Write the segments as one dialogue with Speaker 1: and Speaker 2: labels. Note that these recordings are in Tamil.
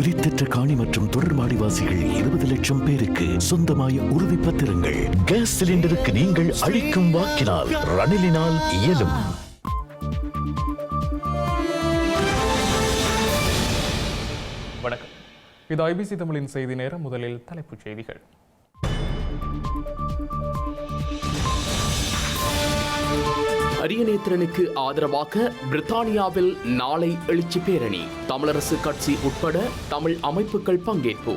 Speaker 1: உரித்தற்ற காணி மற்றும் தொடர்மாடிவாசிகள் இருபது லட்சம் பேருக்கு சொந்தமாய உறுதி பத்திரங்கள் கேஸ் சிலிண்டருக்கு நீங்கள் அளிக்கும் வாக்கினால் ரணிலினால் இயலும்
Speaker 2: வணக்கம் இது ஐபிசி தமிழின் செய்தி நேரம் முதலில் தலைப்புச் செய்திகள்
Speaker 3: அரியநேத்திரனுக்கு ஆதரவாக பிரித்தானியாவில் நாளை எழுச்சி பேரணி தமிழரசு கட்சி உட்பட தமிழ் அமைப்புகள் பங்கேற்பு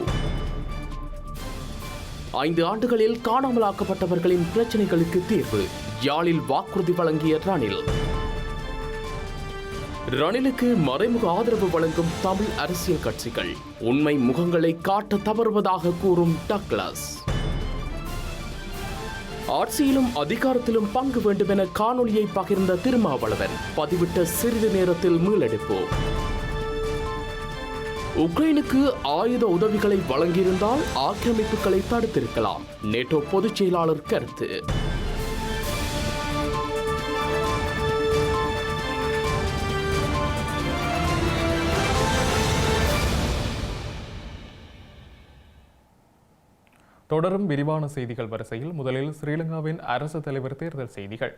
Speaker 3: ஐந்து ஆண்டுகளில் காணாமலாக்கப்பட்டவர்களின் பிரச்சனைகளுக்கு தீர்வு யாழில் வாக்குறுதி வழங்கிய ரணில் ரணிலுக்கு மறைமுக ஆதரவு வழங்கும் தமிழ் அரசியல் கட்சிகள் உண்மை முகங்களை காட்ட தவறுவதாக கூறும் டக்ளஸ் ஆட்சியிலும் அதிகாரத்திலும் பங்கு வேண்டும் என காணொலியை பகிர்ந்த திருமாவளவன் பதிவிட்ட சிறிது நேரத்தில் மீளெடுப்பு உக்ரைனுக்கு ஆயுத உதவிகளை வழங்கியிருந்தால் ஆக்கிரமிப்புகளை தடுத்திருக்கலாம் நேட்டோ பொதுச் செயலாளர் கருத்து
Speaker 2: தொடரும் விரிவான செய்திகள் வரிசையில் முதலில் ஸ்ரீலங்காவின் அரசு தலைவர் தேர்தல் செய்திகள்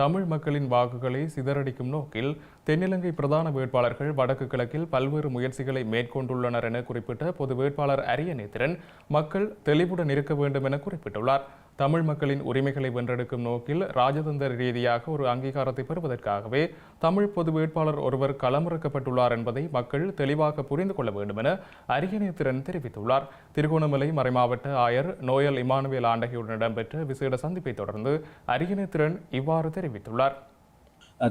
Speaker 2: தமிழ் மக்களின் வாக்குகளை சிதறடிக்கும் நோக்கில் தென்னிலங்கை பிரதான வேட்பாளர்கள் வடக்கு கிழக்கில் பல்வேறு முயற்சிகளை மேற்கொண்டுள்ளனர் என குறிப்பிட்ட பொது வேட்பாளர் அரியநேத்திரன் மக்கள் தெளிவுடன் இருக்க வேண்டும் என குறிப்பிட்டுள்ளார் தமிழ் மக்களின் உரிமைகளை வென்றெடுக்கும் நோக்கில் ராஜதந்திர ரீதியாக ஒரு அங்கீகாரத்தை பெறுவதற்காகவே தமிழ் பொது வேட்பாளர் ஒருவர் களமிறக்கப்பட்டுள்ளார் என்பதை மக்கள் தெளிவாக புரிந்து கொள்ள வேண்டும் என அரியணைத்திறன் தெரிவித்துள்ளார் திருகோணமலை மறைமாவட்ட ஆயர் நோயல் இமானுவேல் ஆண்டகையுடன் இடம்பெற்ற விசேட சந்திப்பை தொடர்ந்து அரியணைத்திறன் இவ்வாறு தெரிவித்துள்ளார்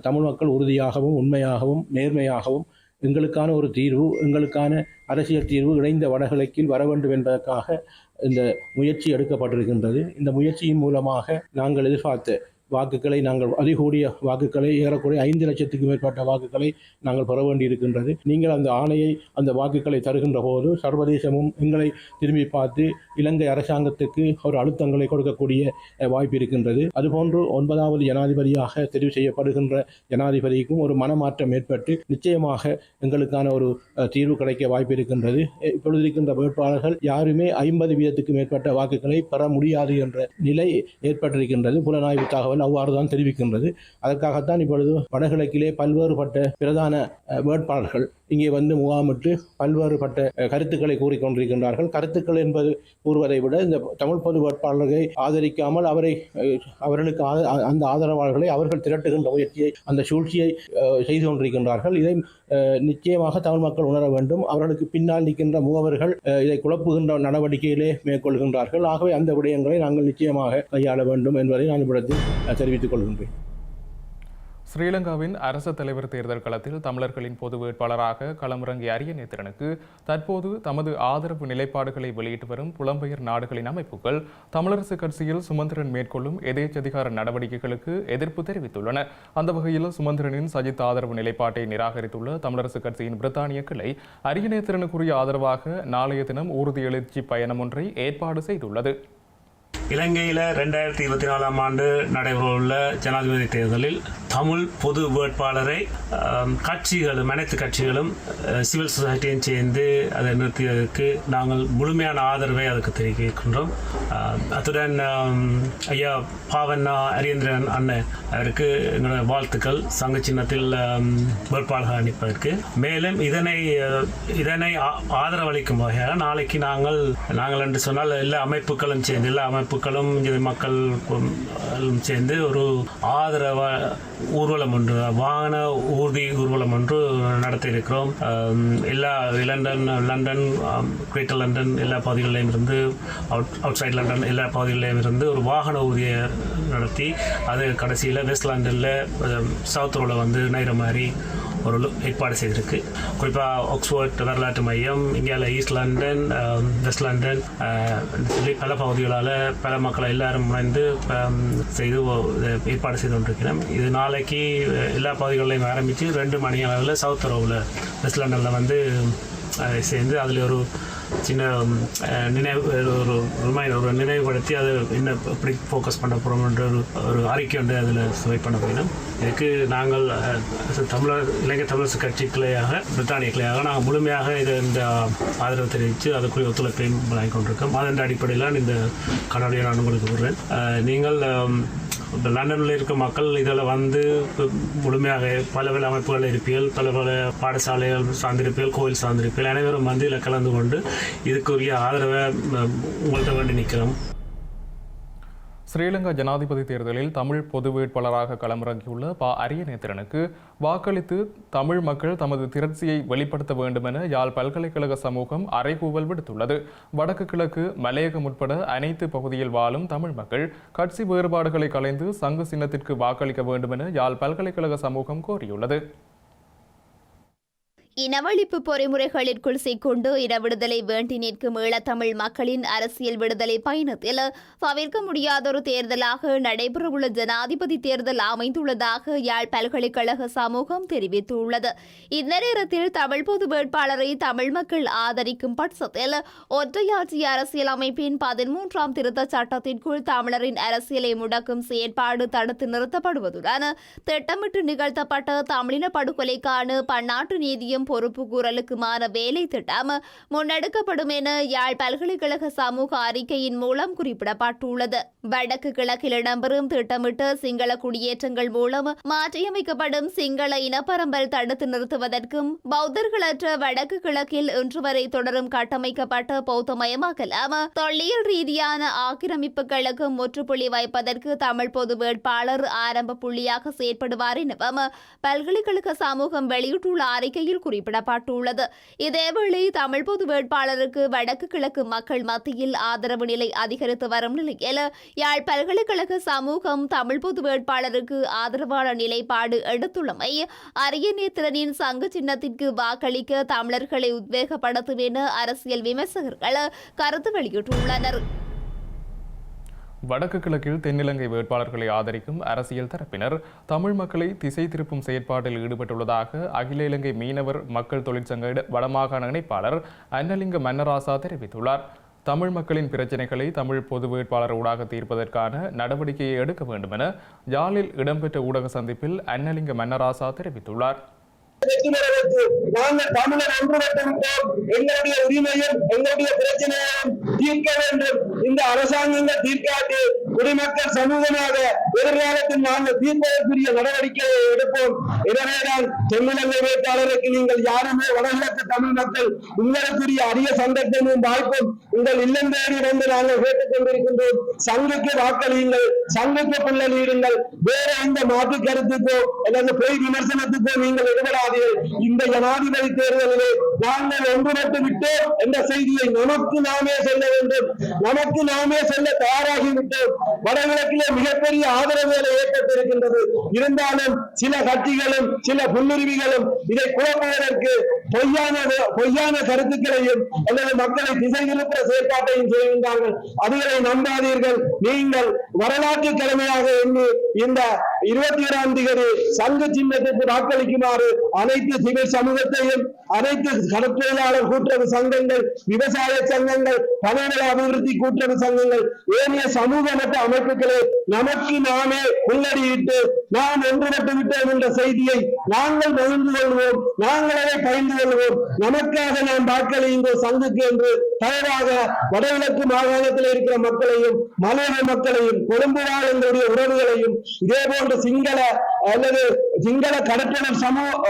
Speaker 4: தமிழ் மக்கள் உறுதியாகவும் உண்மையாகவும் நேர்மையாகவும் எங்களுக்கான ஒரு தீர்வு எங்களுக்கான அரசியல் தீர்வு இணைந்த வடகிழக்கில் வர வேண்டும் என்பதற்காக இந்த முயற்சி எடுக்கப்பட்டிருக்கின்றது இந்த முயற்சியின் மூலமாக நாங்கள் எதிர்பார்த்த வாக்குகளை நாங்கள் அதிகூடிய வாக்குகளை ஏறக்குறைய ஐந்து லட்சத்துக்கு மேற்பட்ட வாக்குகளை நாங்கள் பெற வேண்டியிருக்கின்றது நீங்கள் அந்த ஆணையை அந்த வாக்குகளை தருகின்ற போது சர்வதேசமும் எங்களை திரும்பி பார்த்து இலங்கை அரசாங்கத்துக்கு ஒரு அழுத்தங்களை கொடுக்கக்கூடிய வாய்ப்பு இருக்கின்றது அதுபோன்று ஒன்பதாவது ஜனாதிபதியாக தெரிவு செய்யப்படுகின்ற ஜனாதிபதிக்கும் ஒரு மனமாற்றம் ஏற்பட்டு நிச்சயமாக எங்களுக்கான ஒரு தீர்வு கிடைக்க வாய்ப்பு இருக்கின்றது இப்பொழுது இருக்கின்ற வேட்பாளர்கள் யாருமே ஐம்பது வீதத்துக்கு மேற்பட்ட வாக்குகளை பெற முடியாது என்ற நிலை ஏற்பட்டிருக்கின்றது புலனாய்வு தகவல் தகவல் அவ்வாறுதான் தெரிவிக்கின்றது அதற்காகத்தான் இப்பொழுது வடகிழக்கிலே பல்வேறுபட்ட பிரதான வேட்பாளர்கள் இங்கே வந்து முகாமிட்டு பல்வேறுபட்ட கருத்துக்களை கூறிக்கொண்டிருக்கின்றார்கள் கருத்துக்கள் என்பது கூறுவதை விட இந்த தமிழ் பொது வேட்பாளர்களை ஆதரிக்காமல் அவரை அவர்களுக்கு அந்த ஆதரவாளர்களை அவர்கள் திரட்டுகின்ற முயற்சியை அந்த சூழ்ச்சியை செய்து கொண்டிருக்கின்றார்கள் இதை நிச்சயமாக தமிழ் மக்கள் உணர வேண்டும் அவர்களுக்கு பின்னால் நிற்கின்ற முகவர்கள் இதை குழப்புகின்ற நடவடிக்கையிலே மேற்கொள்கின்றார்கள் ஆகவே அந்த விடயங்களை நாங்கள் நிச்சயமாக கையாள வேண்டும் என்பதை நான் இப்படத்தில் தெரிவித்துக் கொள்கின்றேன்
Speaker 2: ஸ்ரீலங்காவின் அரச தலைவர் தேர்தல் களத்தில் தமிழர்களின் பொது வேட்பாளராக களமிறங்கிய அரிய நேத்திரனுக்கு தற்போது தமது ஆதரவு நிலைப்பாடுகளை வெளியிட்டு வரும் புலம்பெயர் நாடுகளின் அமைப்புகள் தமிழரசு கட்சியில் சுமந்திரன் மேற்கொள்ளும் எதேச்சதிகார நடவடிக்கைகளுக்கு எதிர்ப்பு தெரிவித்துள்ளன அந்த வகையில் சுமந்திரனின் சஜித் ஆதரவு நிலைப்பாட்டை நிராகரித்துள்ள தமிழரசு கட்சியின் பிரித்தானிய கிளை அரிய நேத்திரனுக்குரிய ஆதரவாக நாளைய தினம் ஊர்தி எழுச்சி பயணம் ஒன்றை ஏற்பாடு செய்துள்ளது
Speaker 5: இலங்கையில் ரெண்டாயிரத்தி இருபத்தி நாலாம் ஆண்டு நடைபெறவுள்ள ஜனாதிபதி தேர்தலில் தமிழ் பொது வேட்பாளரை கட்சிகளும் அனைத்து கட்சிகளும் சிவில் சொசைட்டியும் சேர்ந்து அதை நிறுத்தியதற்கு நாங்கள் முழுமையான ஆதரவை அதுக்கு தெரிவிக்கின்றோம் அத்துடன் ஐயா பாவண்ணா அரியந்திரன் அண்ணன் அவருக்கு எங்களுடைய வாழ்த்துக்கள் சங்க சின்னத்தில் வேட்பாளர்கள் அனுப்பதற்கு மேலும் இதனை இதனை ஆதரவளிக்கும் வகையாக நாளைக்கு நாங்கள் நாங்கள் என்று சொன்னால் எல்லா அமைப்புகளும் சேர்ந்து எல்லா அமைப்பு அமைப்புகளும் மக்கள் சேர்ந்து ஒரு ஆதரவ ஊர்வலம் ஒன்று வாகன ஊர்தி ஊர்வலம் ஒன்று நடத்தி இருக்கிறோம் எல்லா லண்டன் லண்டன் கிரேட்டர் லண்டன் எல்லா பகுதிகளிலும் இருந்து அவுட் அவுட் சைட் லண்டன் எல்லா பகுதிகளிலும் இருந்து ஒரு வாகன ஊர்தியை நடத்தி அது கடைசியில் வெஸ்ட் லண்டனில் சவுத் ரோவில் வந்து நைர மாதிரி பொருள் ஏற்பாடு செய்திருக்கு குறிப்பாக ஆக்ஸ்போர்ட் வரலாற்று மையம் இந்தியாவில் ஈஸ்ட் லண்டன் வெஸ்ட் லண்டன் சொல்லி பல பகுதிகளால் பல மக்களை எல்லாரும் முனைந்து um, செய்து ஏற்பாடு செய்து கொண்டிருக்கிறேன் இது நாளைக்கு uh, எல்லா பகுதிகளையும் ஆரம்பித்து ரெண்டு மணி அளவில் சவுத் ரோவில் வெஸ்ட் லண்டனில் வந்து uh, சேர்ந்து அதில் ஒரு சின்ன நினைவு ஒரு ரிமைண்ட் ஒரு நினைவுபடுத்தி அதை என்ன எப்படி ஃபோக்கஸ் பண்ண போகிறோம்ன்ற ஒரு ஒரு அறிக்கை வந்து அதில் சுவை பண்ண போயிடும் இதுக்கு நாங்கள் தமிழர் இலங்கை தமிழரசு கட்சி கிளையாக பிரித்தானிய கிளையாக நாங்கள் முழுமையாக இதை இந்த ஆதரவு தெரிவித்து அதுக்குரிய ஒத்துழைப்பையும் வழங்கிக் கொண்டிருக்கோம் அதன் அடிப்படையில் நான் இந்த கடவுளையை நான் உங்களுக்கு விடுறேன் நீங்கள் லண்டனில் இருக்க மக்கள் இதில் வந்து முழுமையாக பல பல அமைப்புகள் இருப்பீர்கள் பல பல பாடசாலைகள் சார்ந்திருப்பீர்கள் கோயில் சார்ந்திருப்பீர்கள் அனைவரும் வந்து இதில் கலந்து கொண்டு இதுக்குரிய ஆதரவை உங்கள்கிட்ட வேண்டி நிற்கிறோம்
Speaker 2: ஸ்ரீலங்கா ஜனாதிபதி தேர்தலில் தமிழ் பொது வேட்பாளராக களமிறங்கியுள்ள ப அரியநேத்திரனுக்கு வாக்களித்து தமிழ் மக்கள் தமது திரட்சியை வெளிப்படுத்த வேண்டுமென யாழ் பல்கலைக்கழக சமூகம் அறைகூவல் விடுத்துள்ளது வடக்கு கிழக்கு மலையகம் உட்பட அனைத்து பகுதியில் வாழும் தமிழ் மக்கள் கட்சி வேறுபாடுகளை கலைந்து சங்கு சின்னத்திற்கு வாக்களிக்க வேண்டுமென யாழ் பல்கலைக்கழக சமூகம் கோரியுள்ளது
Speaker 6: இனவழிப்பு பொறிமுறைகளிற்குள் சிக்கொண்டு இனவிடுதலை வேண்டி நிற்கும் ஈழத்தமிழ் மக்களின் அரசியல் விடுதலை பயணத்தில் தவிர்க்க முடியாத ஒரு தேர்தலாக நடைபெறவுள்ள ஜனாதிபதி தேர்தல் அமைந்துள்ளதாக யாழ் பல்கலைக்கழக சமூகம் தெரிவித்துள்ளது இந்நேரத்தில் தமிழ் பொது வேட்பாளரை தமிழ் மக்கள் ஆதரிக்கும் பட்சத்தில் ஒற்றையாட்சி அரசியல் அமைப்பின் பதிமூன்றாம் திருத்த சட்டத்திற்குள் தமிழரின் அரசியலை முடக்கும் செயற்பாடு தடுத்து நிறுத்தப்படுவதுடன் திட்டமிட்டு நிகழ்த்தப்பட்ட தமிழின படுகொலைக்கான பன்னாட்டு நீதியும் பொறுப்பு கூறலுக்குமான வேலை திட்டம் முன்னெடுக்கப்படும் என யாழ் பல்கலைக்கழக சமூக அறிக்கையின் மூலம் குறிப்பிடப்பட்டுள்ளது வடக்கு கிழக்கில் இடம்பெறும் திட்டமிட்ட சிங்கள குடியேற்றங்கள் மூலம் மாற்றியமைக்கப்படும் சிங்கள இனப்பரம்பல் தடுத்து நிறுத்துவதற்கும் பௌத்தர்களற்ற வடக்கு கிழக்கில் இன்று வரை தொடரும் கட்டமைக்கப்பட்ட பௌத்தமயமாக்கலாம் தொல்லியல் ரீதியான ஆக்கிரமிப்புகளுக்கு முற்றுப்புள்ளி வைப்பதற்கு தமிழ் பொது வேட்பாளர் ஆரம்ப புள்ளியாக செயற்படுவார் எனவும் பல்கலைக்கழக சமூகம் வெளியிட்டுள்ள அறிக்கையில் குறி குறிப்பிடப்பட்டுள்ளது இதேவேளை தமிழ் பொது வேட்பாளருக்கு வடக்கு கிழக்கு மக்கள் மத்தியில் ஆதரவு நிலை அதிகரித்து வரும் நிலையில் யாழ் பல்கலைக்கழக சமூகம் தமிழ் பொது வேட்பாளருக்கு ஆதரவான நிலைப்பாடு எடுத்துள்ளமை அரிய நேத்திரனின் சங்க சின்னத்திற்கு வாக்களிக்க தமிழர்களை உத்வேகப்படுத்தும் என அரசியல் விமர்சகர்கள் கருத்து வெளியிட்டுள்ளனா்
Speaker 2: வடக்கு கிழக்கில் தென்னிலங்கை வேட்பாளர்களை ஆதரிக்கும் அரசியல் தரப்பினர் தமிழ் மக்களை திசை திருப்பும் செயற்பாட்டில் ஈடுபட்டுள்ளதாக அகில இலங்கை மீனவர் மக்கள் தொழிற்சங்க வடமாகாண இணைப்பாளர் அன்னலிங்க மன்னராசா தெரிவித்துள்ளார் தமிழ் மக்களின் பிரச்சினைகளை தமிழ் பொது வேட்பாளர் ஊடாக தீர்ப்பதற்கான நடவடிக்கையை எடுக்க வேண்டும் என யாழில் இடம்பெற்ற ஊடக சந்திப்பில் அன்னலிங்க மன்னராசா தெரிவித்துள்ளார் கிடைத்துள்ளதற்கு நாங்கள் தமிழர் ஒன்றுபட்டிருந்தோம் எங்களுடைய உரிமையும் எங்களுடைய பிரச்சனையும் தீர்க்க வேண்டும் இந்த அரசாங்கங்கள் தீர்க்காட்டி குடிமக்கள் சமூகமாக எதிர்காலத்தில் நாங்கள் தீர்ப்பதற்குரிய நடவடிக்கையை எடுப்போம் எனவேதான் தென்னிலங்கை வேட்பாளருக்கு நீங்கள் யாருமே வடகிழக்கு தமிழ் மக்கள் உங்களுக்குரிய அரிய சந்தர்ப்பமும் வாய்ப்பும் உங்கள் இல்லம் தேடி வந்து நாங்கள் கேட்டுக் கொண்டிருக்கின்றோம் சங்குக்கு வாக்களியுங்கள் சங்குக்கு பிள்ளை வேற எந்த மாற்று கருத்துக்கோ அல்லது பொய் விமர்சனத்துக்கோ நீங்கள் ஈடுபடாது அதாவது இந்த ஜனாதிபதி தேர்தலிலே நாங்கள் ஒன்றுபட்டு விட்டோம் என்ற செய்தியை நமக்கு நாமே சொல்ல வேண்டும் நமக்கு நாமே சொல்ல தயாராகிவிட்டோம் வடகிழக்கிலே மிகப்பெரிய ஆதரவு வேலை ஏற்பட்டிருக்கின்றது இருந்தாலும் சில கட்சிகளும் சில புல்லுரிமைகளும் இதை குழப்புவதற்கு பொய்யான பொய்யான கருத்துக்களையும் அல்லது மக்களை திசை திருப்புற செயற்பாட்டையும் செய்கின்றார்கள் அதுகளை நம்பாதீர்கள் நீங்கள் வரலாற்று கிழமையாக எண்ணி இந்த இருபத்தி ஏழாம் தேதி சங்க சின்னத்திற்கு வாக்களிக்குமாறு அனைத்து சிவில் சமூகத்தையும் அனைத்து கடற்பொழிலாளர் கூட்டுறவு சங்கங்கள் விவசாய சங்கங்கள் தமிழக அபிவிருத்தி கூட்டுறவு சங்கங்கள் ஏனைய சமூக மற்ற அமைப்புகளை நமக்கு நாமே உள்ளடியிட்டு நாம் ஒன்றுபட்டு விட்டோம் என்ற செய்தியை நாங்கள் மகிழ்ந்து கொள்வோம் நாங்கள் அதை எழுவோம் நமக்காக நாம் வாக்களியுங்கோ சங்குக்கு என்று தயவாக வடகிழக்கு மாகாணத்தில் இருக்கிற மக்களையும் மலையாள மக்களையும் கொழும்பு வாழ் எங்களுடைய உறவுகளையும் இதே போன்ற சிங்கள அல்லது சிங்கள கடற்றனர் சமூக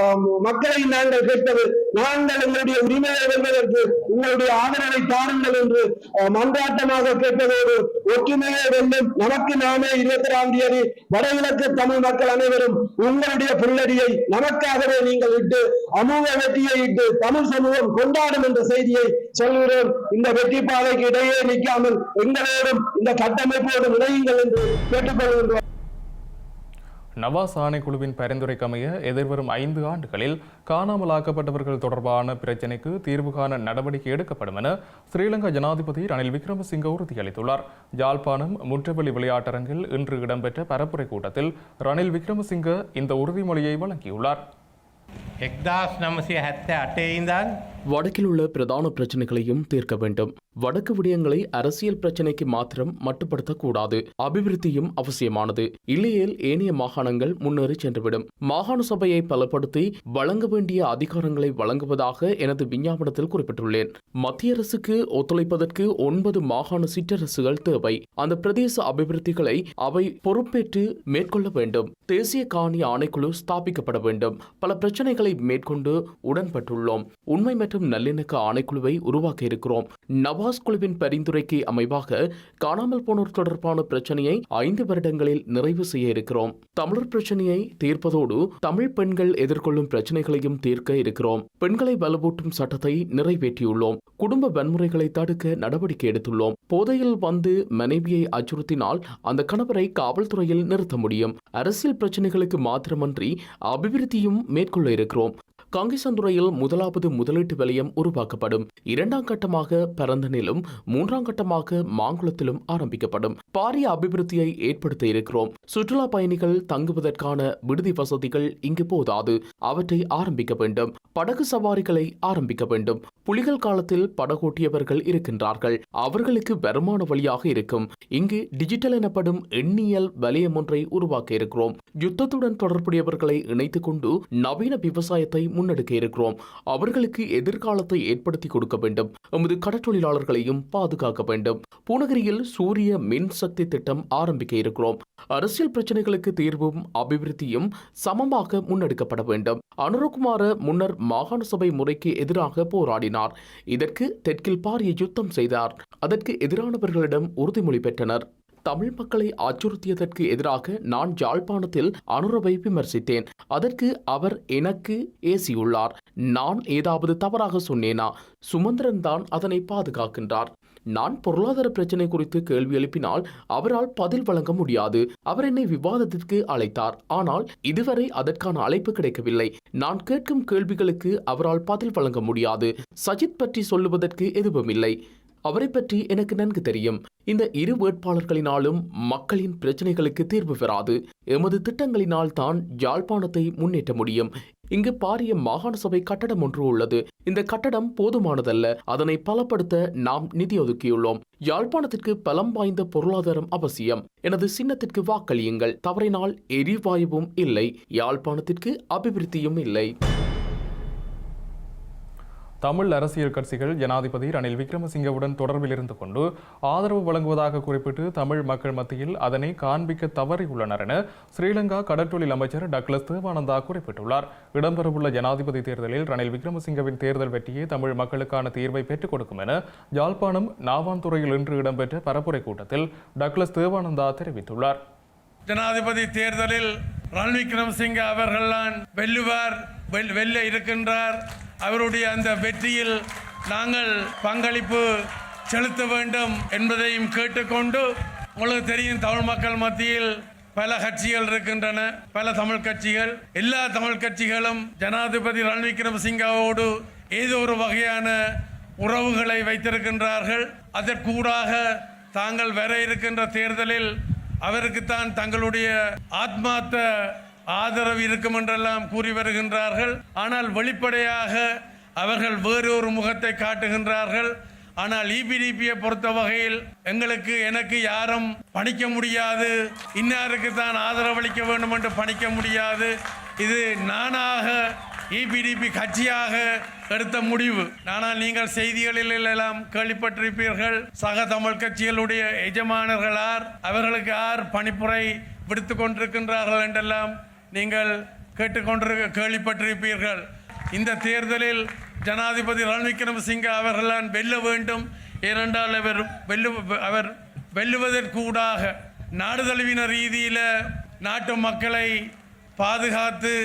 Speaker 2: மக்களை நாங்கள் கேட்பது நாங்கள் எங்களுடைய உரிமையை வெல்வதற்கு உங்களுடைய ஆதரவை தாருங்கள் என்று மன்றாட்டமாக கேட்பதோடு ஒற்றுமையை வெல்லும் நமக்கு நாமே இருபத்தி ஆறாம் தேதி வடகிழக்கு தமிழ் மக்கள் அனைவரும் உங்களுடைய புள்ளடியை நமக்காகவே நீங்கள் இட்டு அமூக வெற்றியை இட்டு தமிழ் சமூகம் கொண்டாடும் என்ற செய்தியை சொல்கிறோம் இந்த வெற்றி பாதைக்கு இடையே நிற்காமல் எங்களோடும் இந்த கட்டமைப்போடும் இணையுங்கள் என்று கேட்டுக்கொள்கின்றோம் நவாஸ் ஆணைக்குழுவின் பரிந்துரைக்கமைய எதிர்வரும் ஐந்து ஆண்டுகளில் காணாமலாக்கப்பட்டவர்கள் தொடர்பான பிரச்சினைக்கு தீர்வு காண நடவடிக்கை எடுக்கப்படும் என ஸ்ரீலங்கா ஜனாதிபதி ரணில் விக்ரமசிங்க உறுதியளித்துள்ளார் ஜாழ்ப்பாணம் முற்றவெளி விளையாட்டரங்கில் இன்று இடம்பெற்ற பரப்புரை கூட்டத்தில் ரணில் விக்ரமசிங்க இந்த உறுதிமொழியை வழங்கியுள்ளார்
Speaker 7: வடக்கில் உள்ள பிரதான பிரச்சனைகளையும் தீர்க்க வேண்டும் வடக்கு விடயங்களை அரசியல் பிரச்சனைக்கு மாத்திரம் மட்டுப்படுத்தக்கூடாது அபிவிருத்தியும் அவசியமானது இல்லையேல் ஏனைய மாகாணங்கள் முன்னேறி சென்றுவிடும் மாகாண சபையை பலப்படுத்தி வழங்க வேண்டிய அதிகாரங்களை வழங்குவதாக எனது விஞ்ஞாபனத்தில் குறிப்பிட்டுள்ளேன் மத்திய அரசுக்கு ஒத்துழைப்பதற்கு ஒன்பது மாகாண சிற்றரசுகள் தேவை அந்த பிரதேச அபிவிருத்திகளை அவை பொறுப்பேற்று மேற்கொள்ள வேண்டும் தேசிய காணி ஆணைக்குழு ஸ்தாபிக்கப்பட வேண்டும் பல பிரச்சனை சிந்தனைகளை மேற்கொண்டு உடன்பட்டுள்ளோம் உண்மை மற்றும் நல்லிணக்க ஆணைக்குழுவை உருவாக்க இருக்கிறோம் நவாஸ் குழுவின் பரிந்துரைக்கு அமைவாக காணாமல் போனோர் தொடர்பான பிரச்சனையை ஐந்து வருடங்களில் நிறைவு செய்ய இருக்கிறோம் தமிழர் பிரச்சனையை தீர்ப்பதோடு தமிழ் பெண்கள் எதிர்கொள்ளும் பிரச்சனைகளையும் தீர்க்க இருக்கிறோம் பெண்களை வலுவூட்டும் சட்டத்தை நிறைவேற்றியுள்ளோம் குடும்ப வன்முறைகளை தடுக்க நடவடிக்கை எடுத்துள்ளோம் போதையில் வந்து மனைவியை அச்சுறுத்தினால் அந்த கணவரை காவல்துறையில் நிறுத்த முடியும் அரசியல் பிரச்சனைகளுக்கு மாத்திரமன்றி அபிவிருத்தியும் மேற்கொள்ள இருக்கிறோம் துறையில் முதலாவது முதலீட்டு வலயம் உருவாக்கப்படும் இரண்டாம் கட்டமாக பரந்தனிலும் மூன்றாம் கட்டமாக மாங்குளத்திலும் ஆரம்பிக்கப்படும் பாரிய அபிவிருத்தியை ஏற்படுத்த இருக்கிறோம் சுற்றுலா பயணிகள் தங்குவதற்கான விடுதி வசதிகள் இங்கு போதாது அவற்றை ஆரம்பிக்க வேண்டும் படகு சவாரிகளை ஆரம்பிக்க வேண்டும் புலிகள் காலத்தில் படகோட்டியவர்கள் இருக்கின்றார்கள் அவர்களுக்கு வருமான வழியாக இருக்கும் இங்கு டிஜிட்டல் எனப்படும் எண்ணியல் வலயம் ஒன்றை உருவாக்க இருக்கிறோம் யுத்தத்துடன் தொடர்புடையவர்களை இணைத்துக் கொண்டு நவீன விவசாயத்தை முன்னெடுக்க இருக்கிறோம் அவர்களுக்கு எதிர்காலத்தை ஏற்படுத்தி கொடுக்க வேண்டும் எமது கடற்றொழிலாளர்களையும் பாதுகாக்க வேண்டும் பூநகரியில் சூரிய மின்சக்தி திட்டம் ஆரம்பிக்க இருக்கிறோம் அரசியல் பிரச்சனைகளுக்கு தீர்வும் அபிவிருத்தியும் சமமாக முன்னெடுக்கப்பட வேண்டும் அனுரகுமார முன்னர் மாகாண சபை முறைக்கு எதிராக போராடினார் இதற்கு தெற்கில் பாரிய யுத்தம் செய்தார் அதற்கு எதிரானவர்களிடம் உறுதிமொழி பெற்றனர் தமிழ் மக்களை அச்சுறுத்தியதற்கு எதிராக நான் யாழ்ப்பாணத்தில் அனுரவை விமர்சித்தேன் அதற்கு அவர் எனக்கு ஏசியுள்ளார் நான் ஏதாவது தவறாக சொன்னேனா சுமந்திரன் தான் அதனை பாதுகாக்கின்றார் நான் பொருளாதார பிரச்சனை குறித்து கேள்வி எழுப்பினால் அவரால் பதில் வழங்க முடியாது அவர் என்னை விவாதத்திற்கு அழைத்தார் ஆனால் இதுவரை அதற்கான அழைப்பு கிடைக்கவில்லை நான் கேட்கும் கேள்விகளுக்கு அவரால் பதில் வழங்க முடியாது சஜித் பற்றி சொல்லுவதற்கு எதுவும் இல்லை அவரை பற்றி எனக்கு நன்கு தெரியும் இந்த இரு வேட்பாளர்களினாலும் மக்களின் பிரச்சனைகளுக்கு தீர்வு பெறாது எமது திட்டங்களினால் தான் யாழ்ப்பாணத்தை முன்னேற்ற முடியும் இங்கு பாரிய மாகாண சபை கட்டடம் ஒன்று உள்ளது இந்த கட்டடம் போதுமானதல்ல அதனை பலப்படுத்த நாம் நிதி ஒதுக்கியுள்ளோம் யாழ்ப்பாணத்திற்கு பலம் வாய்ந்த பொருளாதாரம் அவசியம் எனது சின்னத்திற்கு வாக்களியுங்கள் தவறினால் எரிவாயுவும் இல்லை யாழ்ப்பாணத்திற்கு அபிவிருத்தியும் இல்லை
Speaker 2: தமிழ் அரசியல் கட்சிகள் ஜனாதிபதி ரணில் விக்ரமசிங்கவுடன் தொடர்பில் இருந்து கொண்டு ஆதரவு வழங்குவதாக குறிப்பிட்டு தமிழ் மக்கள் மத்தியில் அதனை காண்பிக்க தவறியுள்ளனர் என ஸ்ரீலங்கா கடற்றொழில் அமைச்சர் டக்ளஸ் தேவானந்தா குறிப்பிட்டுள்ளார் இடம்பெறவுள்ள ஜனாதிபதி தேர்தலில் ரணில் விக்ரமசிங்கவின் தேர்தல் வெற்றியே தமிழ் மக்களுக்கான தீர்வை பெற்றுக் கொடுக்கும் என யாழ்ப்பாணம் நாவான்துறையில் இன்று இடம்பெற்ற பரப்புரை கூட்டத்தில் டக்ளஸ் தேவானந்தா தெரிவித்துள்ளார்
Speaker 8: ஜனாதிபதி தேர்தலில் ரணில் விக்ரமசிங்க அவர்கள்தான் வெல்லுவார் வெல்ல இருக்கின்றார் அவருடைய அந்த வெற்றியில் நாங்கள் பங்களிப்பு செலுத்த வேண்டும் என்பதையும் கேட்டுக்கொண்டு உங்களுக்கு தெரியும் தமிழ் மக்கள் மத்தியில் பல கட்சிகள் இருக்கின்றன பல தமிழ் கட்சிகள் எல்லா தமிழ் கட்சிகளும் ஜனாதிபதி ரணில் விக்ரமசிங்காவோடு ஏதோ ஒரு வகையான உறவுகளை வைத்திருக்கின்றார்கள் அதற்கூடாக தாங்கள் வர இருக்கின்ற தேர்தலில் அவருக்குத்தான் தங்களுடைய ஆத்மார்த்த ஆதரவு இருக்கும் என்றெல்லாம் கூறி வருகின்றார்கள் ஆனால் வெளிப்படையாக அவர்கள் வேறு ஒரு முகத்தை காட்டுகின்றார்கள் ஆனால் இபிடிபியை பொறுத்த வகையில் எங்களுக்கு எனக்கு யாரும் பணிக்க முடியாது இன்னாருக்கு தான் ஆதரவளிக்க வேண்டும் என்று பணிக்க முடியாது இது நானாக இபிடிபி கட்சியாக எடுத்த முடிவு ஆனால் நீங்கள் செய்திகளில் எல்லாம் கேள்விப்பட்டிருப்பீர்கள் சக தமிழ் கட்சிகளுடைய எஜமானர்கள் யார் அவர்களுக்கு யார் பணிப்புரை விடுத்து கொண்டிருக்கின்றார்கள் என்றெல்லாம் நீங்கள் கேட்டுக்கொண்டிருக்க கேள்விப்பட்டிருப்பீர்கள் இந்த தேர்தலில் ஜனாதிபதி ரணில் விக்ரமசிங்க அவர்களால் வெல்ல வேண்டும் ஏனென்றால் அவர் வெல்லு அவர் வெல்லுவதற்கூடாக நாடுதழுவின ரீதியில் நாட்டு மக்களை பாதுகாத்து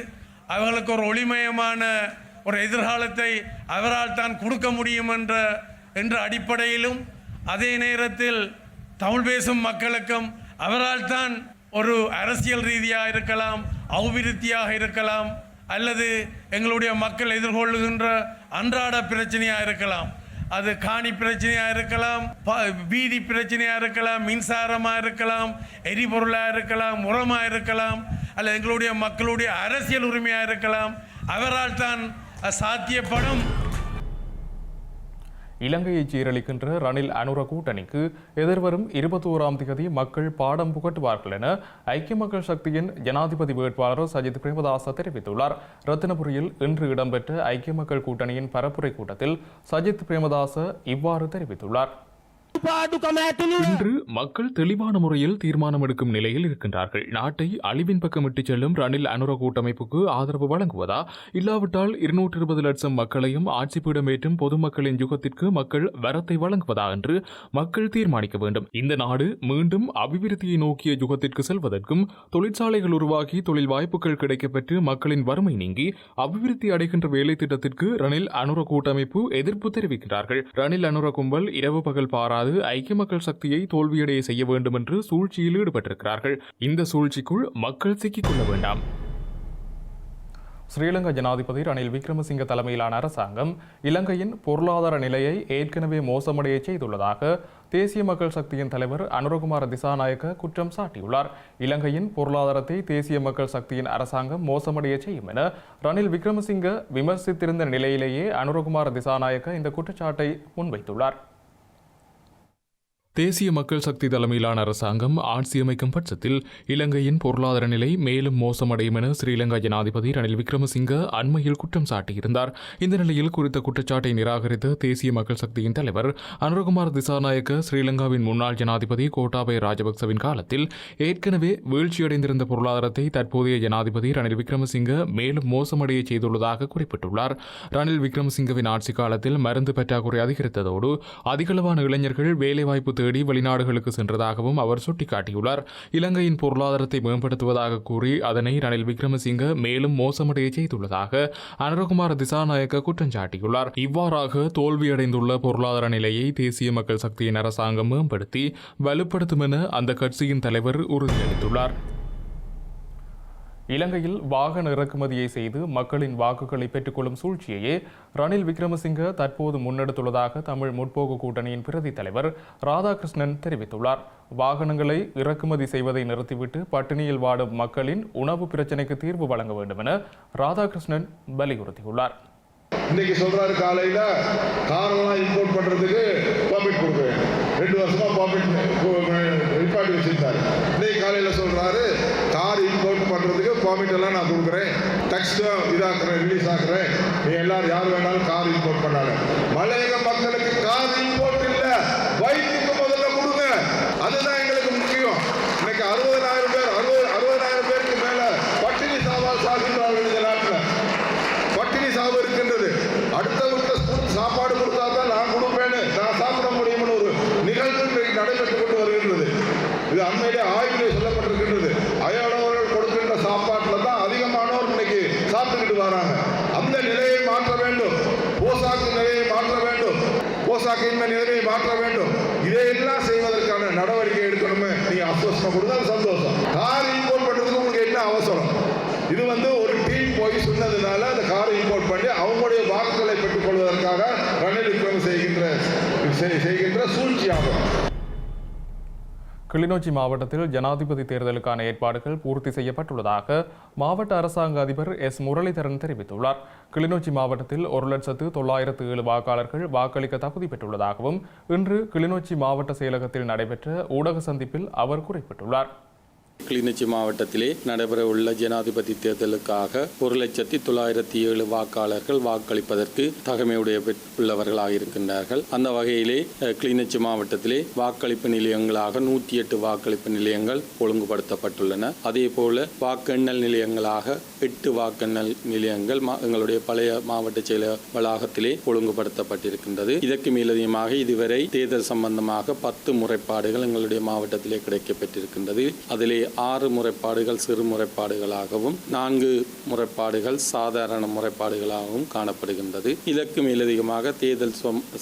Speaker 8: அவர்களுக்கு ஒரு ஒளிமயமான ஒரு எதிர்காலத்தை அவரால் தான் கொடுக்க முடியும் என்ற என்ற அடிப்படையிலும் அதே நேரத்தில் தமிழ் பேசும் மக்களுக்கும் அவரால் தான் ஒரு அரசியல் ரீதியாக இருக்கலாம் அபிவிருத்தியாக இருக்கலாம் அல்லது எங்களுடைய மக்கள் எதிர்கொள்ளுகின்ற அன்றாட பிரச்சனையாக இருக்கலாம் அது காணி பிரச்சனையாக இருக்கலாம் வீதி பிரச்சனையாக இருக்கலாம் மின்சாரமாக இருக்கலாம் எரிபொருளாக இருக்கலாம் உரமாக இருக்கலாம் அல்ல எங்களுடைய மக்களுடைய அரசியல் உரிமையாக இருக்கலாம் அவரால் தான்
Speaker 2: இலங்கையை சீரழிக்கின்ற ரணில் அனுர கூட்டணிக்கு எதிர்வரும் இருபத்தோராம் தேதி மக்கள் பாடம் புகட்டுவார்கள் என ஐக்கிய மக்கள் சக்தியின் ஜனாதிபதி வேட்பாளர் சஜித் பிரேமதாச தெரிவித்துள்ளார் ரத்தினபுரியில் இன்று இடம்பெற்ற ஐக்கிய மக்கள் கூட்டணியின் பரப்புரை கூட்டத்தில் சஜித் பிரேமதாச இவ்வாறு தெரிவித்துள்ளார்
Speaker 9: இன்று மக்கள் தெளிவான முறையில் தீர்மானம் எடுக்கும் நிலையில் இருக்கின்றார்கள் நாட்டை அழிவின் பக்கம் இட்டுச் செல்லும் ரணில் அனுர கூட்டமைப்புக்கு ஆதரவு வழங்குவதா இல்லாவிட்டால் இருநூற்றி இருபது லட்சம் மக்களையும் ஆட்சிப்பீடம் ஏற்றும் பொதுமக்களின் யுகத்திற்கு மக்கள் வரத்தை வழங்குவதா என்று மக்கள் தீர்மானிக்க வேண்டும் இந்த நாடு மீண்டும் அபிவிருத்தியை நோக்கிய யுகத்திற்கு செல்வதற்கும் தொழிற்சாலைகள் உருவாகி தொழில் வாய்ப்புகள் கிடைக்கப்பெற்று மக்களின் வறுமை நீங்கி அபிவிருத்தி அடைகின்ற வேலை திட்டத்திற்கு ரணில் அனுர கூட்டமைப்பு எதிர்ப்பு தெரிவிக்கிறார்கள் ரணில் அனுர கும்பல் இரவு பகல் பாரா அது ஐக்கிய மக்கள் சக்தியை தோல்வியடைய செய்ய வேண்டும் என்று சூழ்ச்சியில் ஈடுபட்டிருக்கிறார்கள் இந்த சூழ்ச்சிக்குள் மக்கள் சிக்கிக்கொள்ள வேண்டாம்
Speaker 2: ஸ்ரீலங்கா ஜனாதிபதி ரணில் விக்ரமசிங்க தலைமையிலான அரசாங்கம் இலங்கையின் பொருளாதார நிலையை ஏற்கனவே மோசமடைய செய்துள்ளதாக தேசிய மக்கள் சக்தியின் தலைவர் அனுரகுமார திசாநாயக்க குற்றம் சாட்டியுள்ளார் இலங்கையின் பொருளாதாரத்தை தேசிய மக்கள் சக்தியின் அரசாங்கம் மோசமடைய செய்யும் என ரணில் விக்ரமசிங்க விமர்சித்திருந்த நிலையிலேயே அனுரகுமார திசாநாயக்க இந்த குற்றச்சாட்டை முன்வைத்துள்ளார்
Speaker 9: தேசிய மக்கள் சக்தி தலைமையிலான அரசாங்கம் ஆட்சியமைக்கும் பட்சத்தில் இலங்கையின் பொருளாதார நிலை மேலும் மோசமடையும் என ஸ்ரீலங்கா ஜனாதிபதி ரணில் விக்ரமசிங்க அண்மையில் குற்றம் சாட்டியிருந்தார் இந்த நிலையில் குறித்த குற்றச்சாட்டை நிராகரித்த தேசிய மக்கள் சக்தியின் தலைவர் அனுரகுமார் திசாநாயக்க ஸ்ரீலங்காவின் முன்னாள் ஜனாதிபதி கோட்டாபய ராஜபக்சவின் காலத்தில் ஏற்கனவே வீழ்ச்சியடைந்திருந்த பொருளாதாரத்தை தற்போதைய ஜனாதிபதி ரணில் விக்ரமசிங்க மேலும் மோசமடைய செய்துள்ளதாக குறிப்பிட்டுள்ளார் ரணில் விக்ரமசிங்கவின் ஆட்சி காலத்தில் மருந்து பற்றாக்குறை அதிகரித்ததோடு அதிகளவான இளைஞர்கள் வேலைவாய்ப்பு தேடி வெளிநாடுகளுக்கு சென்றதாகவும் அவர் சுட்டிக்காட்டியுள்ளார் இலங்கையின் பொருளாதாரத்தை மேம்படுத்துவதாக கூறி அதனை ரணில் விக்ரமசிங்க மேலும் மோசமடைய செய்துள்ளதாக அனுரகுமார் திசாநாயக்க குற்றம் சாட்டியுள்ளார் இவ்வாறாக தோல்வியடைந்துள்ள பொருளாதார நிலையை தேசிய மக்கள் சக்தியின் அரசாங்கம் மேம்படுத்தி வலுப்படுத்தும் என அந்த கட்சியின் தலைவர் உறுதியளித்துள்ளார்
Speaker 2: இலங்கையில் வாகன இறக்குமதியை செய்து மக்களின் வாக்குகளை பெற்றுக்கொள்ளும் சூழ்ச்சியையே ரணில் விக்ரமசிங்க தற்போது முன்னெடுத்துள்ளதாக தமிழ் முற்போக்கு கூட்டணியின் பிரதி தலைவர் ராதாகிருஷ்ணன் தெரிவித்துள்ளார் வாகனங்களை இறக்குமதி செய்வதை நிறுத்திவிட்டு பட்டினியில் வாடும் மக்களின் உணவு பிரச்சினைக்கு தீர்வு வழங்க வேண்டும் என ராதாகிருஷ்ணன் வலியுறுத்தியுள்ளார்
Speaker 10: இன்னைக்கு சொல்றாரு காலையில காரெல்லாம் இம்போர்ட் பண்றதுக்கு பர்மிட் ரெண்டு வருஷமா பர்மிட் வச்சிருந்தாரு இன்னைக்கு காலையில சொல்றாரு பண்ணுறதுக்கு எல்லாம் நான் கொடுக்குறேன் டெக்ஸ்ட்டாக இதாக்குறேன் ரிலீஸ் ஆக்குறேன் நீ எல்லாரும் யார் வேணாலும் கார் இம்போர்ட் பண்ணாங்க மலையக மக்களுக்கு கார் இம்போர்ட் இல்லை வயிற்றுக்கு முதல்ல கொடுங்க அதுதான் ஆகும்
Speaker 2: கிளிநொச்சி மாவட்டத்தில் ஜனாதிபதி தேர்தலுக்கான ஏற்பாடுகள் பூர்த்தி செய்யப்பட்டுள்ளதாக மாவட்ட அரசாங்க அதிபர் எஸ் முரளிதரன் தெரிவித்துள்ளார் கிளிநொச்சி மாவட்டத்தில் ஒரு லட்சத்து தொள்ளாயிரத்து ஏழு வாக்காளர்கள் வாக்களிக்க தகுதி பெற்றுள்ளதாகவும் இன்று கிளிநொச்சி மாவட்ட செயலகத்தில் நடைபெற்ற ஊடக சந்திப்பில் அவர் குறிப்பிட்டுள்ளார்
Speaker 11: கிளிநொச்சி மாவட்டத்திலே நடைபெறவுள்ள ஜனாதிபதி தேர்தலுக்காக ஒரு லட்சத்தி தொள்ளாயிரத்தி ஏழு வாக்காளர்கள் வாக்களிப்பதற்கு தகமையுடைய உள்ளவர்களாக இருக்கின்றார்கள் அந்த வகையிலே கிளிநொச்சி மாவட்டத்திலே வாக்களிப்பு நிலையங்களாக நூற்றி எட்டு வாக்களிப்பு நிலையங்கள் ஒழுங்குபடுத்தப்பட்டுள்ளன அதே போல வாக்கெண்ணல் நிலையங்களாக எட்டு வாக்கெண்ணல் நிலையங்கள் எங்களுடைய பழைய மாவட்ட செயல வளாகத்திலே ஒழுங்குபடுத்தப்பட்டிருக்கின்றது இதற்கு மேலதிகமாக இதுவரை தேர்தல் சம்பந்தமாக பத்து முறைப்பாடுகள் எங்களுடைய மாவட்டத்திலே கிடைக்கப்பட்டிருக்கின்றது அதிலே ஆறு முறைப்பாடுகள் சிறு முறைப்பாடுகளாகவும் நான்கு முறைப்பாடுகள் சாதாரண முறைப்பாடுகளாகவும் காணப்படுகின்றது இலக்கு மேலதிகமாக தேர்தல்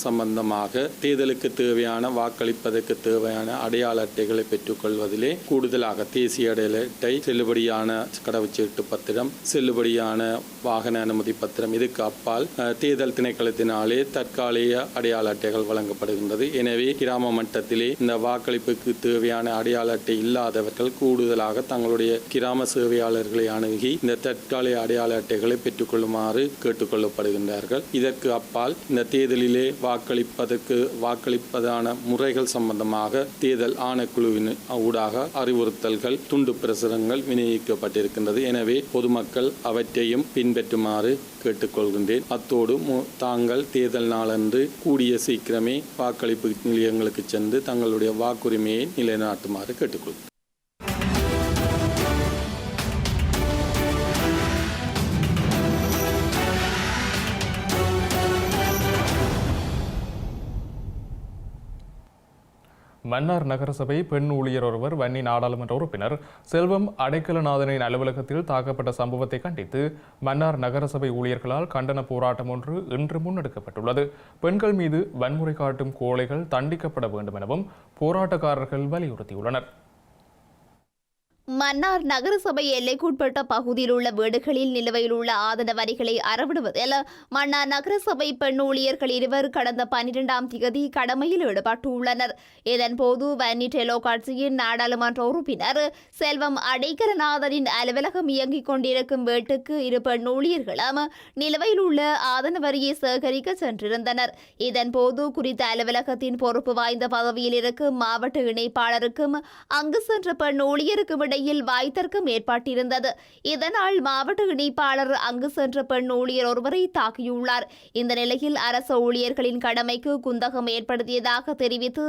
Speaker 11: சம்பந்தமாக தேர்தலுக்கு தேவையான வாக்களிப்பதற்கு தேவையான அடையாள அட்டைகளை பெற்றுக்கொள்வதிலே கூடுதலாக தேசிய அடையாள அட்டை செல்லுபடியான கடவுச்சீட்டு பத்திரம் செல்லுபடியான வாகன அனுமதி பத்திரம் இதுக்கு அப்பால் தேர்தல் திணைக்களத்தினாலே தற்காலிக அடையாள அட்டைகள் வழங்கப்படுகின்றது எனவே கிராம மட்டத்திலே இந்த வாக்களிப்புக்கு தேவையான அடையாள அட்டை இல்லாதவர்கள் கூடு கூடுதலாக தங்களுடைய கிராம சேவையாளர்களை அணுகி இந்த தற்காலிக அடையாள அட்டைகளை பெற்றுக்கொள்ளுமாறு கேட்டுக்கொள்ளப்படுகின்றார்கள் இதற்கு அப்பால் இந்த தேர்தலிலே வாக்களிப்பதற்கு வாக்களிப்பதான முறைகள் சம்பந்தமாக தேர்தல் ஆணைக்குழுவின் ஊடாக அறிவுறுத்தல்கள் துண்டு பிரசுரங்கள் விநியோகிக்கப்பட்டிருக்கின்றது எனவே பொதுமக்கள் அவற்றையும் பின்பற்றுமாறு கேட்டுக்கொள்கின்றேன் அத்தோடு தாங்கள் தேர்தல் நாளன்று கூடிய சீக்கிரமே வாக்களிப்பு நிலையங்களுக்கு சென்று தங்களுடைய வாக்குரிமையை நிலைநாட்டுமாறு கேட்டுக்கொள்கிறேன்
Speaker 2: மன்னார் நகரசபை பெண் ஊழியர் ஒருவர் வன்னி நாடாளுமன்ற உறுப்பினர் செல்வம் அடைக்கலநாதனின் அலுவலகத்தில் தாக்கப்பட்ட சம்பவத்தை கண்டித்து மன்னார் நகரசபை ஊழியர்களால் கண்டன போராட்டம் ஒன்று இன்று முன்னெடுக்கப்பட்டுள்ளது பெண்கள் மீது வன்முறை காட்டும் கோழைகள் தண்டிக்கப்பட வேண்டும் எனவும் போராட்டக்காரர்கள் வலியுறுத்தியுள்ளனர்
Speaker 6: மன்னார் நகரசபை எல்லைக்குட்பட்ட பகுதியில் உள்ள வீடுகளில் நிலுவையில் உள்ள ஆதன வரிகளை அறவிடுவதில் மன்னார் நகரசபை பெண் ஊழியர்கள் இருவர் கடந்த பனிரெண்டாம் தேதி கடமையில் ஈடுபட்டுள்ளனர் இதன்போது வன்னி டெலோ கட்சியின் நாடாளுமன்ற உறுப்பினர் செல்வம் அடைக்கரநாதனின் அலுவலகம் இயங்கிக் கொண்டிருக்கும் வீட்டுக்கு இரு பெண் ஊழியர்களும் நிலுவையில் உள்ள ஆதன வரியை சேகரிக்க சென்றிருந்தனர் இதன்போது குறித்த அலுவலகத்தின் பொறுப்பு வாய்ந்த பதவியில் இருக்கும் மாவட்ட இணைப்பாளருக்கும் அங்கு சென்ற பெண் ஊழியருக்கும் இடையே நிலையில் வாய்த்தற்கு மேற்பட்டிருந்தது இதனால் மாவட்ட இணைப்பாளர் அங்கு சென்ற பெண் ஊழியர் ஒருவரை தாக்கியுள்ளார் இந்த நிலையில் அரசு ஊழியர்களின் கடமைக்கு குந்தகம் ஏற்படுத்தியதாக தெரிவித்து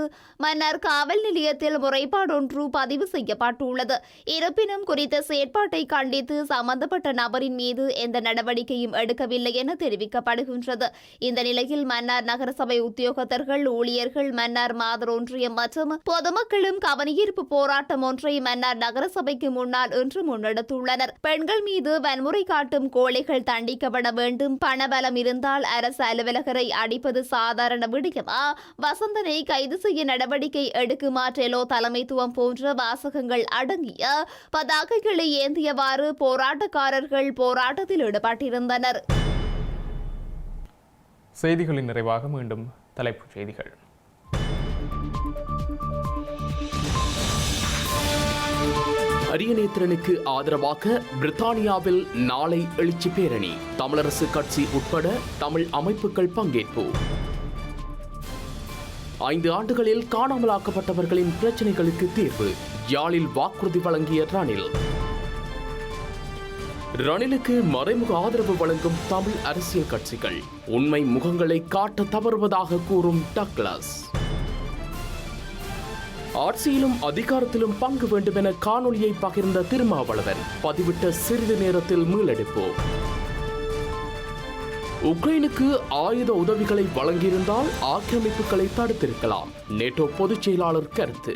Speaker 6: மன்னர் காவல் நிலையத்தில் முறைப்பாடொன்று பதிவு செய்யப்பட்டுள்ளது இருப்பினும் குறித்த செயற்பாட்டை கண்டித்து சம்பந்தப்பட்ட நபரின் மீது எந்த நடவடிக்கையும் எடுக்கவில்லை என தெரிவிக்கப்படுகின்றது இந்த நிலையில் மன்னார் நகரசபை உத்தியோகத்தர்கள் ஊழியர்கள் மன்னார் மாதர் ஒன்றியம் மற்றும் பொதுமக்களும் கவனஈர்ப்பு போராட்டம் ஒன்றை மன்னார் நகரசபை சபைக்கு முன்னால் இன்று முன்னெடுத்துள்ளனர் பெண்கள் மீது வன்முறை காட்டும் கோழைகள் தண்டிக்கப்பட வேண்டும் பணபலம் இருந்தால் அரசு அலுவலகரை அடிப்பது சாதாரண விடயமா வசந்தனை கைது செய்ய நடவடிக்கை எடுக்குமா டெலோ தலைமைத்துவம் போன்ற வாசகங்கள் அடங்கிய பதாகைகளை ஏந்தியவாறு போராட்டக்காரர்கள் போராட்டத்தில் ஈடுபட்டிருந்தனர்
Speaker 2: செய்திகளின் நிறைவாக மீண்டும் தலைப்புச் செய்திகள்
Speaker 3: அரியநேத்திரனுக்கு ஆதரவாக பிரித்தானியாவில் நாளை எழுச்சி பேரணி தமிழரசு கட்சி உட்பட தமிழ் அமைப்புகள் பங்கேற்பு ஐந்து ஆண்டுகளில் காணாமலாக்கப்பட்டவர்களின் பிரச்சனைகளுக்கு தீர்வு யாழில் வாக்குறுதி வழங்கிய ரணில் ரணிலுக்கு மறைமுக ஆதரவு வழங்கும் தமிழ் அரசியல் கட்சிகள் உண்மை முகங்களை காட்ட தவறுவதாக கூறும் டக்ளஸ் ஆட்சியிலும் அதிகாரத்திலும் பங்கு வேண்டும் என காணொலியை பகிர்ந்த திருமாவளவன் பதிவிட்ட சிறிது நேரத்தில் மீளெடுப்போம் உக்ரைனுக்கு ஆயுத உதவிகளை வழங்கியிருந்தால் ஆக்கிரமிப்புகளை தடுத்திருக்கலாம் நேட்டோ பொதுச் செயலாளர் கருத்து